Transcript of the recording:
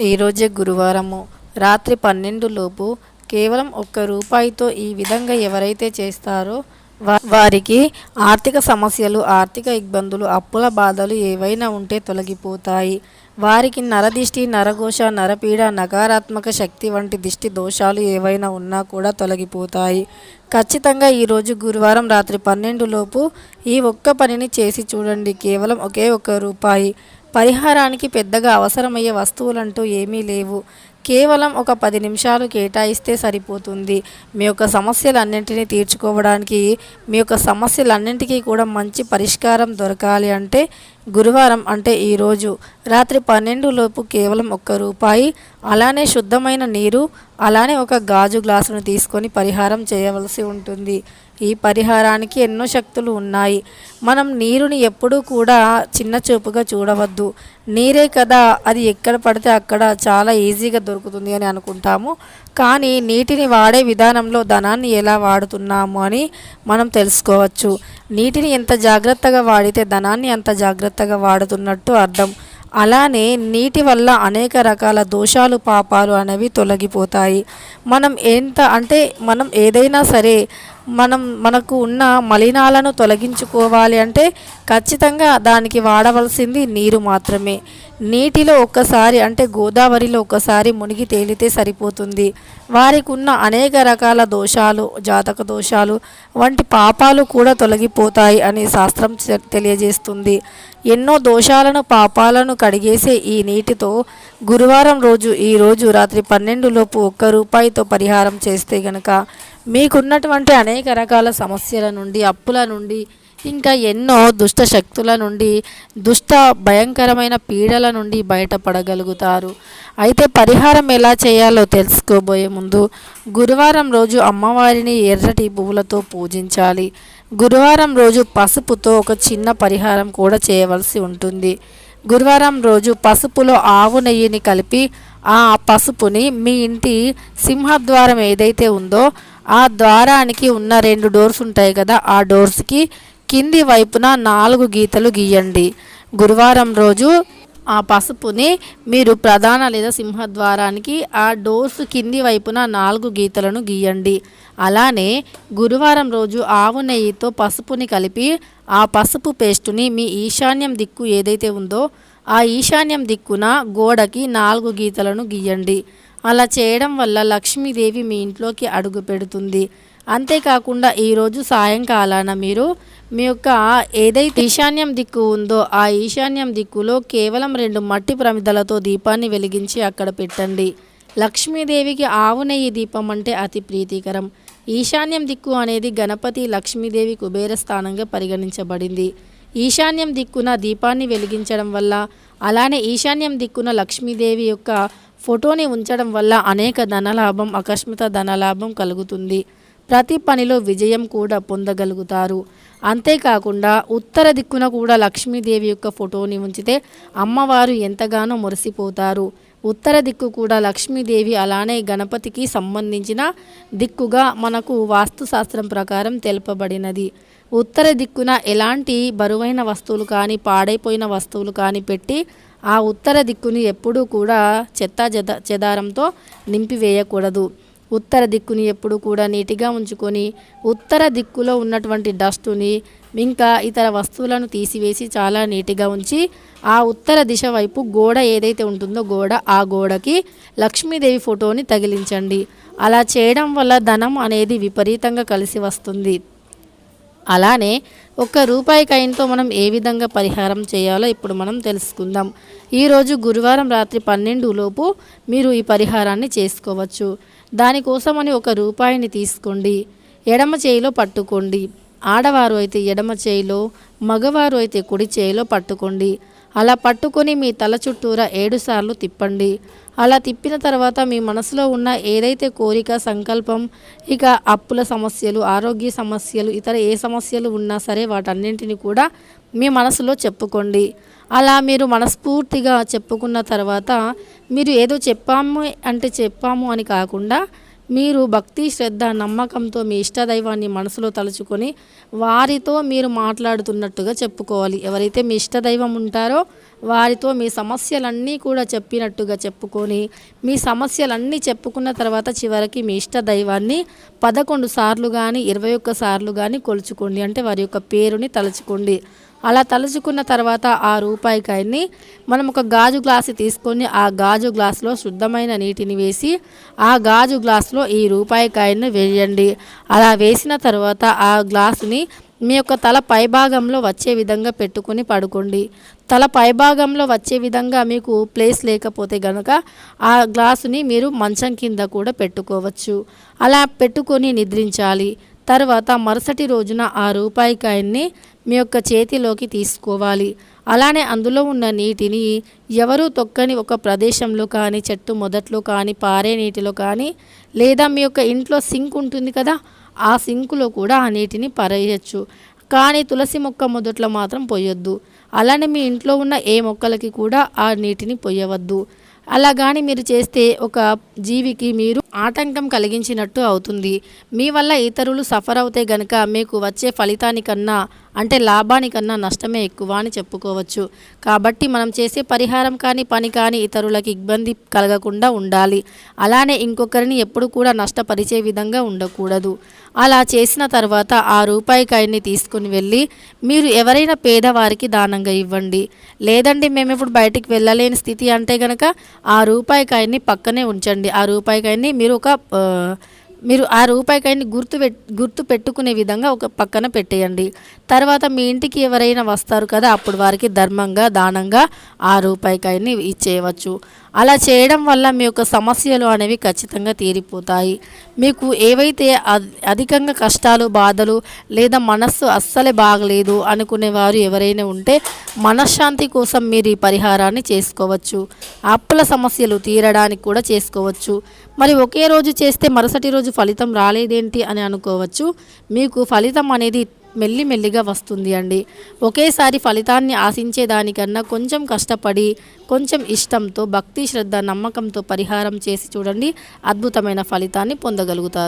ఈరోజే గురువారము. రాత్రి పన్నెండు లోపు కేవలం ఒక్క రూపాయితో ఈ విధంగా ఎవరైతే చేస్తారో వారికి ఆర్థిక సమస్యలు ఆర్థిక ఇబ్బందులు అప్పుల బాధలు ఏవైనా ఉంటే తొలగిపోతాయి. వారికి నరదిష్టి నరఘోష నరపీడ నకారాత్మక శక్తి వంటి దిష్టి దోషాలు ఏవైనా ఉన్నా కూడా తొలగిపోతాయి. ఖచ్చితంగా ఈరోజు గురువారం రాత్రి పన్నెండు లోపు ఈ ఒక్క పనిని చేసి చూడండి. కేవలం ఒకే ఒక్క రూపాయి. పరిహారానికి పెద్దగా అవసరమయ్యే వస్తువులంటూ ఏమీ లేవు. కేవలం ఒక పది నిమిషాలు కేటాయిస్తే సరిపోతుంది. మీ యొక్క సమస్యలన్నింటినీ తీర్చుకోవడానికి మీ యొక్క సమస్యలన్నింటికీ కూడా మంచి పరిష్కారం దొరకాలి అంటే గురువారం అంటే ఈరోజు రాత్రి పన్నెండు లోపు కేవలం ఒక్క రూపాయి అలానే శుద్ధమైన నీరు అలానే ఒక గాజు గ్లాసును తీసుకొని పరిహారం చేయవలసి ఉంటుంది. ఈ పరిహారానికి ఎన్నో శక్తులు ఉన్నాయి. మనం నీరుని ఎప్పుడూ కూడా చిన్న చూపుగా చూడవద్దు. నీరే కదా అది ఎక్కడ పడితే అక్కడ చాలా ఈజీగా దొరుకుతుంది అని అనుకుంటాము. కానీ నీటిని వాడే విధానంలో ధనాన్ని ఎలా వాడుతున్నాము అని మనం తెలుసుకోవచ్చు. నీటిని ఎంత జాగ్రత్తగా వాడితే ధనాన్ని అంత జాగ్రత్తగా వాడుతున్నట్టు అర్థం. అలానే నీటి వల్ల అనేక రకాల దోషాలు పాపాలు అనేవి తొలగిపోతాయి. మనం ఎంత అంటే మనం ఏదైనా సరే మనం మనకు ఉన్న మలినాలను తొలగించుకోవాలి అంటే ఖచ్చితంగా దానికి వాడవలసింది నీరు మాత్రమే. నీటిలో ఒక్కసారి అంటే గోదావరిలో ఒక్కసారి మునిగి తేలితే సరిపోతుంది. వారికి ఉన్న అనేక రకాల దోషాలు జాతక దోషాలు వంటి పాపాలు కూడా తొలగిపోతాయి అని శాస్త్రం తెలియజేస్తుంది. ఎన్నో దోషాలను పాపాలను కడిగేసే ఈ నీటితో గురువారం రోజు ఈ రోజు రాత్రి పన్నెండు లోపు ఒక్క రూపాయితో పరిహారం చేస్తే గనక మీకున్నటువంటి అనేక రకాల సమస్యల నుండి అప్పుల నుండి ఇంకా ఎన్నో దుష్ట శక్తుల నుండి దుష్ట భయంకరమైన పీడల నుండి బయటపడగలుగుతారు. అయితే పరిహారం ఎలా చేయాలో తెలుసుకోబోయే ముందు గురువారం రోజు అమ్మవారిని ఎర్రటి పువ్వులతో పూజించాలి. గురువారం రోజు పసుపుతో ఒక చిన్న పరిహారం కూడా చేయవలసి ఉంటుంది. గురువారం రోజు పసుపులో ఆవు నెయ్యిని కలిపి ఆ పసుపుని మీ ఇంటి సింహద్వారం ఏదైతే ఉందో ఆ ద్వారానికి ఉన్న రెండు డోర్స్ ఉంటాయి కదా ఆ డోర్స్కి కింది వైపున నాలుగు గీతలు గీయండి. గురువారం రోజు ఆ పసుపుని మీరు ప్రధాన లేదా సింహద్వారానికి ఆ డోర్స్ కింది వైపున నాలుగు గీతలను గీయండి. అలానే గురువారం రోజు ఆవు నెయ్యితో పసుపుని కలిపి ఆ పసుపు పేస్టుని మీ ఈశాన్యం దిక్కు ఏదైతే ఉందో ఆ ఈశాన్యం దిక్కున గోడకి నాలుగు గీతలను గీయండి. అలా చేయడం వల్ల లక్ష్మీదేవి మీ ఇంట్లోకి అడుగు పెడుతుంది. అంతేకాకుండా ఈరోజు సాయంకాలాన మీరు మీ యొక్క ఏదైతే ఈశాన్యం దిక్కు ఉందో ఆ ఈశాన్యం దిక్కులో కేవలం రెండు మట్టి ప్రమిదలతో దీపాన్ని వెలిగించి అక్కడ పెట్టండి. లక్ష్మీదేవికి ఆవు నెయ్యి దీపం అంటే అతి ప్రీతికరం. ఈశాన్యం దిక్కు అనేది గణపతి లక్ష్మీదేవి కుబేర స్థానంగా పరిగణించబడింది. ఈశాన్యం దిక్కున దీపాన్ని వెలిగించడం వల్ల అలానే ఈశాన్యం దిక్కున లక్ష్మీదేవి యొక్క ఫోటోని ఉంచడం వల్ల అనేక ధనలాభం ఆకస్మిత ధనలాభం కలుగుతుంది. ప్రతి పనిలో విజయం కూడా పొందగలుగుతారు. అంతేకాకుండా ఉత్తర దిక్కున కూడా లక్ష్మీదేవి యొక్క ఫోటోని ఉంచితే అమ్మవారు ఎంతగానో మురిసిపోతారు. ఉత్తర దిక్కు కూడా లక్ష్మీదేవి అలానే గణపతికి సంబంధించిన దిక్కుగా మనకు వాస్తుశాస్త్రం ప్రకారం తెలుపబడినది. ఉత్తర దిక్కున ఎలాంటి బరువైన వస్తువులు కానీ పాడైపోయిన వస్తువులు కానీ పెట్టి ఆ ఉత్తర దిక్కుని ఎప్పుడూ కూడా చెత్త చెదారంతో నింపివేయకూడదు. ఉత్తర దిక్కుని ఎప్పుడు కూడా నీటిగా ఉంచుకొని ఉత్తర దిక్కులో ఉన్నటువంటి డస్టుని ఇంకా ఇతర వస్తువులను తీసివేసి చాలా నీటిగా ఉంచి ఆ ఉత్తర దిశ వైపు గోడ ఏదైతే ఉంటుందో గోడ ఆ గోడకి లక్ష్మీదేవి ఫోటోని తగిలించండి. అలా చేయడం వల్ల ధనం అనేది విపరీతంగా కలిసి వస్తుంది. అలానే ఒక్క రూపాయి కైన్తో మనం ఏ విధంగా పరిహారం చేయాలో ఇప్పుడు మనం తెలుసుకుందాం. ఈరోజు గురువారం రాత్రి పన్నెండు లోపు మీరు ఈ పరిహారాన్ని చేసుకోవచ్చు. దానికోసమని ఒక రూపాయిని తీసుకోండి. ఎడమ చేయిలో పట్టుకోండి. ఆడవారు అయితే ఎడమ చేయిలో మగవారు అయితే కుడి చేయిలో పట్టుకోండి. అలా పట్టుకొని మీ తల చుట్టూరా ఏడుసార్లు తిప్పండి. అలా తిప్పిన తర్వాత మీ మనసులో ఉన్న ఏదైతే కోరిక సంకల్పం ఇక అప్పుల సమస్యలు ఆరోగ్య సమస్యలు ఇతర ఏ సమస్యలు ఉన్నా సరే వాటన్నింటిని కూడా మీ మనసులో చెప్పుకోండి. అలా మీరు మనస్ఫూర్తిగా చెప్పుకున్న తర్వాత మీరు ఏదో చెప్పాము అంటే చెప్పాము అని కాకుండా మీరు భక్తి శ్రద్ధ నమ్మకంతో మీ ఇష్టదైవాన్ని మనసులో తలుచుకొని వారితో మీరు మాట్లాడుతున్నట్టుగా చెప్పుకోవాలి. ఎవరైతే మీ ఇష్టదైవం ఉంటారో వారితో మీ సమస్యలన్నీ కూడా చెప్పినట్టుగా చెప్పుకొని మీ సమస్యలన్నీ చెప్పుకున్న తర్వాత చివరికి మీ ఇష్ట దైవాన్ని పదకొండు సార్లు కానీ ఇరవై ఒక్క సార్లు కానీ కొలుచుకోండి. అంటే వారి యొక్క పేరుని తలుచుకోండి. అలా తలుచుకున్న తర్వాత ఆ రూపాయికాయని మనం ఒక గాజు గ్లాసు తీసుకొని ఆ గాజు గ్లాసులో శుద్ధమైన నీటిని వేసి ఆ గాజు గ్లాసులో ఈ రూపాయి వేయండి. అలా వేసిన తర్వాత ఆ గ్లాసుని మీ యొక్క తల పైభాగంలో వచ్చే విధంగా పెట్టుకొని పడుకోండి. తల పైభాగంలో వచ్చే విధంగా మీకు ప్లేస్ లేకపోతే గనుక ఆ గ్లాసుని మీరు మంచం కింద కూడా పెట్టుకోవచ్చు. అలా పెట్టుకొని నిద్రించాలి. తర్వాత మరుసటి రోజున ఆ రూపాయికాయన్ని మీ యొక్క చేతిలోకి తీసుకోవాలి. అలానే అందులో ఉన్న నీటిని ఎవరు తొక్కని ఒక ప్రదేశంలో కానీ చెట్టు మొదట్లో కానీ పారే నీటిలో కానీ లేదా మీ యొక్క ఇంట్లో సింక్ ఉంటుంది కదా ఆ సింకులో కూడా ఆ నీటిని పరేయచ్చు. కానీ తులసి మొక్క మొదట్లో మాత్రం పోయొద్దు. అలానే మీ ఇంట్లో ఉన్న ఏ మొక్కలకి కూడా ఆ నీటిని పొయ్యవద్దు అలా కానీ మీరు చేస్తే ఒక జీవికి మీరు ఆటంకం కలిగించినట్టు అవుతుంది. మీ వల్ల ఇతరులు సఫర్ అవుతే గనక మీకు వచ్చే ఫలితానికన్నా అంటే లాభానికన్నా నష్టమే ఎక్కువ అని చెప్పుకోవచ్చు. కాబట్టి మనం చేసే పరిహారం కానీ పని కానీ ఇతరులకు ఇబ్బంది కలగకుండా ఉండాలి. అలానే ఇంకొకరిని ఎప్పుడు కూడా నష్టపరిచే విధంగా ఉండకూడదు. అలా చేసిన తర్వాత ఆ రూపాయి కాయన్ని తీసుకుని వెళ్ళి మీరు ఎవరైనా పేదవారికి దానంగా ఇవ్వండి. లేదండి మేము ఇప్పుడు బయటికి వెళ్ళలేని స్థితి అంటే కనుక ఆ రూపాయి కాయన్ని పక్కనే ఉంచండి. ఆ రూపాయి కాయన్ని మీరు ఒక మీరు ఆ రూపాయికాయని గుర్తు గుర్తు పెట్టుకునే విధంగా ఒక పక్కన పెట్టేయండి. తర్వాత మీ ఇంటికి ఎవరైనా వస్తారు కదా అప్పుడు వారికి ధర్మంగా దానంగా ఆ రూపాయికాయని ఇచ్చేయవచ్చు. అలా చేయడం వల్ల మీ యొక్క సమస్యలు అనేవి ఖచ్చితంగా తీరిపోతాయి. మీకు ఏవైతే అధికంగా కష్టాలు బాధలు లేదా మనస్సు అస్సలే బాగలేదు అనుకునేవారు ఎవరైనా ఉంటే మనశ్శాంతి కోసం మీరు ఈ పరిహారాన్ని చేసుకోవచ్చు. అప్పుల సమస్యలు తీరడానికి కూడా చేసుకోవచ్చు. మరి ఒకే రోజు చేస్తే మరుసటి రోజు ఫలితం రాలేదేంటి అని అనుకోవచ్చు. మీకు ఫలితం అనేది మెల్లిమెల్లిగా వస్తుంది అండి. ఒకేసారి ఫలితాన్ని ఆశించేదానికన్నా కొంచెం కష్టపడి కొంచెం ఇష్టంతో భక్తి శ్రద్ధ నమ్మకంతో పరిహారం చేసి చూడండి. అద్భుతమైన ఫలితాన్ని పొందగలుగుతారు.